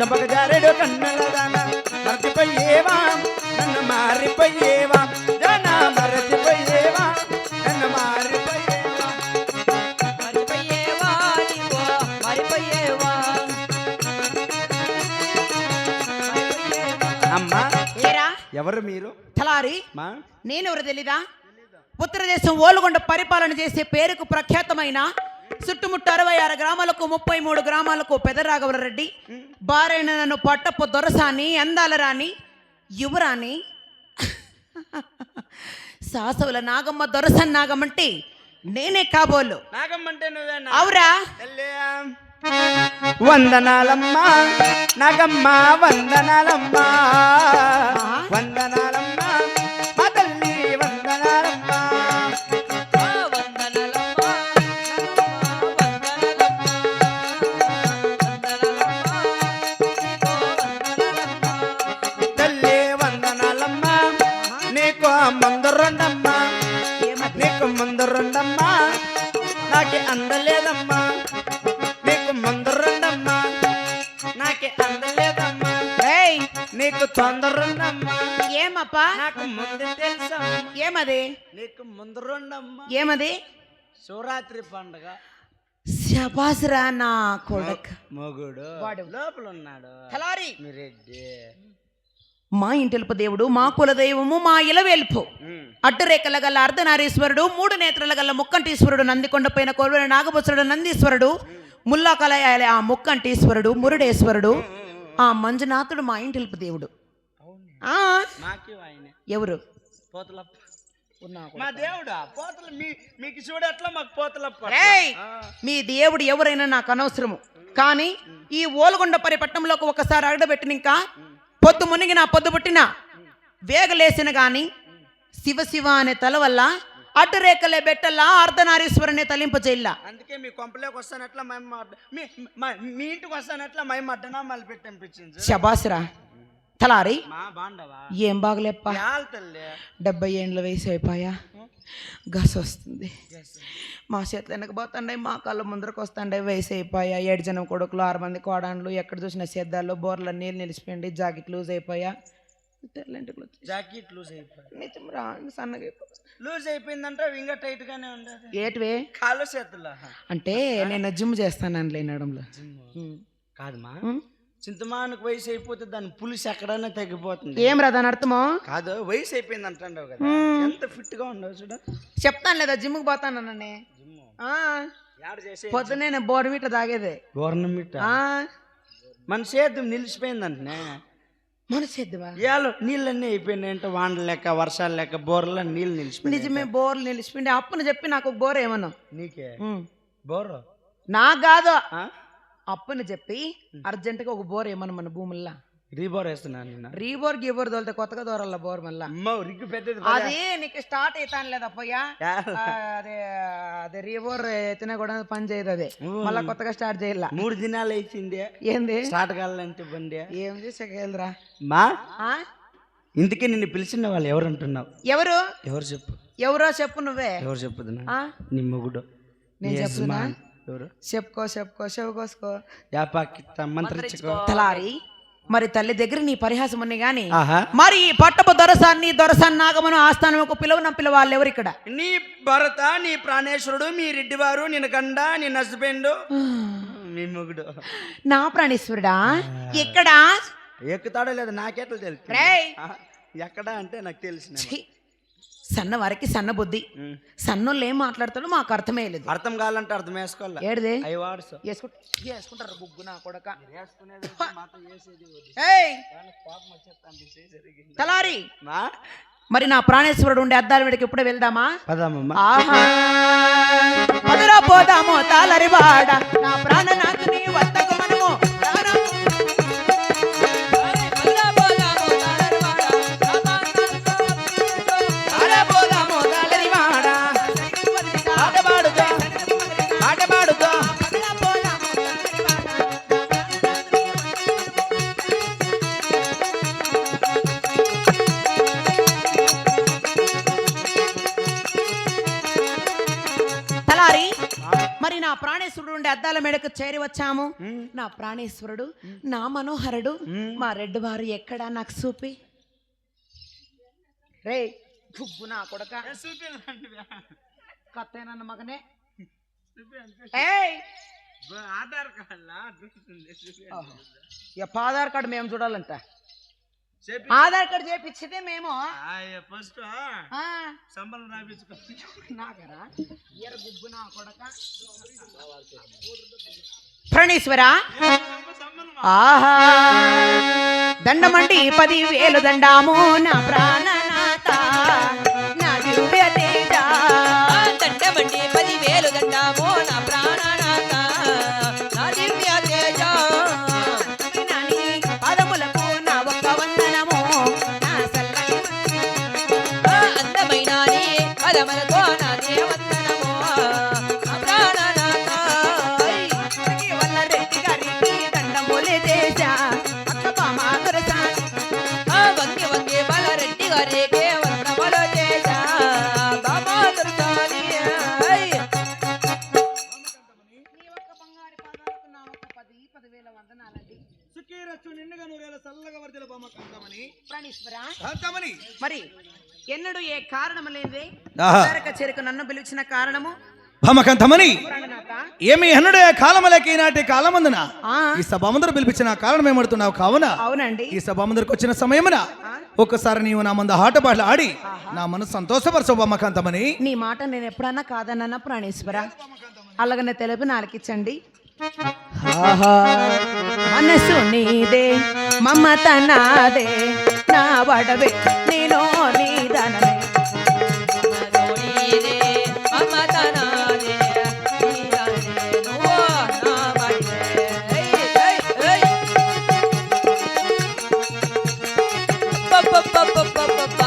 కన్నుల దాన మర్చిపోయేవా? నన్ను మారిపోయేవా? జాన మరచిపోయేవా? నన్ను మారిపోయేవా? మరిపోయేవా నీవో మరిపోయేవా అమ్మా ఏరా? ఎవరు మీరు? తలారి? మా? నేనెవరు తెలీదా? ఉత్తరదేశం ఓలుగొండ పరిపాలన చేసే పేరుకు ప్రఖ్యాతమైన చుట్టుముట్టు అరవై ఆరు గ్రామాలకు ముప్పై మూడు గ్రామాలకు పెదరాఘవర రెడ్డి బారైన నన్ను పట్టపు దొరసాని అందాల రాణి యువరాణి. సాసవుల నాగమ్మ దొరసన్ నాగమ్మంటే నేనే కాబోలు. నాగమ్మంటే అవురా. ఎల్లయ్యా. వందనాలమ్మా నాగమ్మ వందనాలమ్మా. వందనాలమ్మా ముందు రెండమ్మా నీకు ముందు రెండమ్మా నాకే అందలేదమ్మా. నీకు ముందు రెండమ్మా నాకే అందలేదమ్మా. ఏయ్ నీకు తొందరుండమ్మా ఏమప్పా? నాకు ముందు తెలుసమ్మా. ఏమది? నీకు ముందు రెండమ్మా ఏమది? శివరాత్రి పండుగ. శబాసురా నా కొడక. మొగుడు. వాడు. లోపల ఉన్నాడు తలారి రెడ్డి. మా ఇంటిల్పు దేవుడు మా కులదైవము మా ఇలవేల్పు. అడ్డురేఖల గల అర్ధనారీశ్వరుడు మూడు నేత్రల గల ముక్కంటీశ్వరుడు నందికొండపైన కొలువైన నాగభూసుడు నందీశ్వరుడు ముల్లాకలయాల ఆ ముక్కంటీశ్వరుడు మురుడేశ్వరుడు ఆ మంజునాథుడు మా ఇంటిల్పు దేవుడు. ఎవరు? పోతలప్ప. మా దేవుడా? పోతల మీ మీకు చూడట్లా మాకు పోతలప్ప ఏయ్! మీ దేవుడు ఎవరైనా నాకు అనవసరము. కానీ ఈ ఓలగొండ పరిపట్నంలోకి ఒకసారి అడగబెట్టిన ఇంకా పొద్దు మునిగిన పొద్దు పుట్టిన వేగలేసిన గాని శివ శివ అనే తల వల్ల అడ్డురేఖలే బెట్టల్లా అర్ధనారీశ్వరుని తలింపు చెయ్యిల్లా అందుకే మీ కొంపలోకి వస్తానట్లా మేము మీ మా- మీ ఇంటికి వస్తానట్లా మేము అడ్డనామాలు పెట్టింపించింది శబాసురా తలారి? ఏం బాగలేప్ప? డెబ్బై ఏండ్ల వయసు అయిపోయా? గస వస్తుంది. మా చేతులు వెనక పోతుండే మా కళ్ళ ముందరకు వస్తుండే వయసు అయిపోయా. ఏడు జనం కొడుకులు ఆరు మంది కోడాన్లు ఎక్కడ చూసిన సేద్దాల్లో బోర్ల నీళ్ళు నిలిచిపోయింది జాకెట్ లూజ్ అయిపోయా? జాకెట్ లూజ్ అయిపోయింది సన్నగా. లూజ్ అయిపోయిందంటే ఇంకా టైట్ గానే ఉండదు. ఏటివే? అంటే నేను జిమ్ చేస్తాను లేనడంలో కాదమ్మా చింతమానికి వయసు అయిపోతే దాని పులుసు ఎక్కడైనా తగ్గిపోతుంది. ఏం రా దాని అర్థమో? కాదు వయసు అయిపోయింది అంటావు కదా. ఎంత ఫిట్గా ఉండవు చూడ. చెప్తాను లేదా? జిమ్కి పోతానని ఆ, యాడ చేసే పొద్దున్నే నేను బోర్మిట తాగేదే. గవర్నమెంట్ ఆ, మన సేద్యం నిలిచిపోయిందంటనే. మన చేద్దామా ఏలో నీళ్ళన్నీ అయిపోయినాయి అంటే వానలు లెక్క వర్షాలు లెక్క బోర్ల నీళ్ళు నిలిచిపోయినాయి నిజమే బోర్లు నిలిచిపోయింది అప్పును చెప్పి నాకు బోర్ ఏమన్నా? నీకే? బోరు? నాకు కాదు? అప్పుని చెప్పి అర్జెంటుగా ఒక బోర్ ఏమన్నా మన భూముల్లో? రీబోర్ వేస్తున్నాను నిన్న. రీబోర్ గీబోర్ తోలితే కొత్తగా దూరాల బోర్ మళ్ళా. రిగ్గు పెద్దది అది నీకు స్టార్ట్ అవుతాను లేదా పోయా. అదే అదే రీబోర్ ఎత్తినా కూడా పని చేయదు అదే. మళ్ళా కొత్తగా స్టార్ట్ చేయాల. మూడు దినాలు అయిపోయింది ఏంది? స్టార్ట్ కావాలంటే బండి. ఏం చేసేకెళ్ళరా మా? ఇందుకే నిన్ను పిలిచిన వాళ్ళు ఎవరు అంటున్నావు? ఎవరు? ఎవరు చెప్పు. ఎవరో చెప్పు నువ్వే. ఎవరు చెప్పుదునా? నీ మొగుడు. నేను నీ చెప్పుదునా? యజమాన్. ఎవరు? చెప్పుకో చెప్పుకో చెప్పుకోసుకో యాపాకి మంత్రించుకో. తలారి మరి తల్లి దగ్గర నీ పరిహాసం ఉన్నాయి గాని మరి ఈ పట్టపు దొరసాన్ని దొరసాన్ని నాగమను ఆస్థానముకు పిలువన పిలవాలి ఎవరు ఇక్కడ నీ భరత నీ ప్రాణేశ్వరుడు మీ రెడ్డివారు నిన్న గండ నీ హస్బెండ్ మీ మొగుడు. నా ప్రాణేశ్వరుడా? ఎక్కడ? ఎక్కుతాడో లేదు నాకెట్లా తెలుసు రేయ్. ఎక్కడ అంటే నాకు తెలిసిన! సన్నవారికి సన్న బుద్ధి. సన్నోళ్ళు ఏం మాట్లాడతాడో మాకు అర్థమే లేదు. అర్థం కావాలంటే అర్థం వేసుకోవాలి ఏడిదే వేసుకుంటారు బుగ్గు నా కొడక! తలారి! మరి నా ప్రాణేశ్వరుడు ఉండే అద్దాల వీడికి ఇప్పుడే వెళ్దామా? పదరా పోదాము తాలరి వాడ నా ప్రాణనాథు నీ వద్దకు. అద్దాల మేడకు చేరి వచ్చాము. నా ప్రాణేశ్వరుడు నా మనోహరుడు మా రెడ్డి వారు ఎక్కడా నాకు చూపి. రే గుగ్గు నా కొడక. కత్తేనన్న మగనే. కార్డు ఆధార్ కార్డు మేము చూడాలంట. ఆధార్ కార్డు చేపించితే మేము. ఫస్ట్ ఆ, సంబరం రాపించుకో. నాకరా ఎర గుగ్గు నా కొడక. ప్రణీశ్వరా? ఆహా. దండమండి పది వేలు దండాము నా ప్రాణనాథ. నా దివ్య దండమండి పదివేలు దండామో కారణము లేదే ఆహా. చేరుకు నన్ను పిలిచిన కారణము? భమకంతమని ఏమి ఎన్నడే కాలములకి ఈనాటి కాలమందున? ఈ సభామందరు పిలిపించిన కారణం ఏమడుతున్నావు కావున? అవునండి. ఈ సభామందరికి వచ్చిన సమయమున ఒక్కసారి నీవు నా ముందు ఆటపాటలు ఆడి నా మనసు సంతోషపరచు బొమ్మకాంతమని నీ మాట నేను ఎప్పుడన్నా కాదన్నా ప్రాణేశ్వర? అలాగనే తెలుపు నాలుకిచ్చండి మనసు నీదే మమత నాదే. నా వడవే నేను నీదనమే Bye.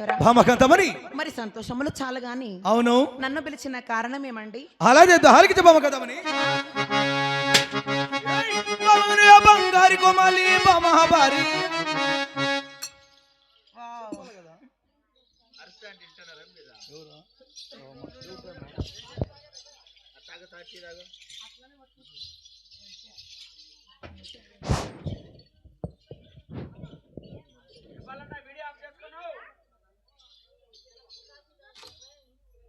సర్వేశ్వర మరి సంతోషములు చాలు గాని అవును. నన్ను పిలిచిన కారణం ఏమండి? అలాగే దారికి భామకంతమని? బంగారి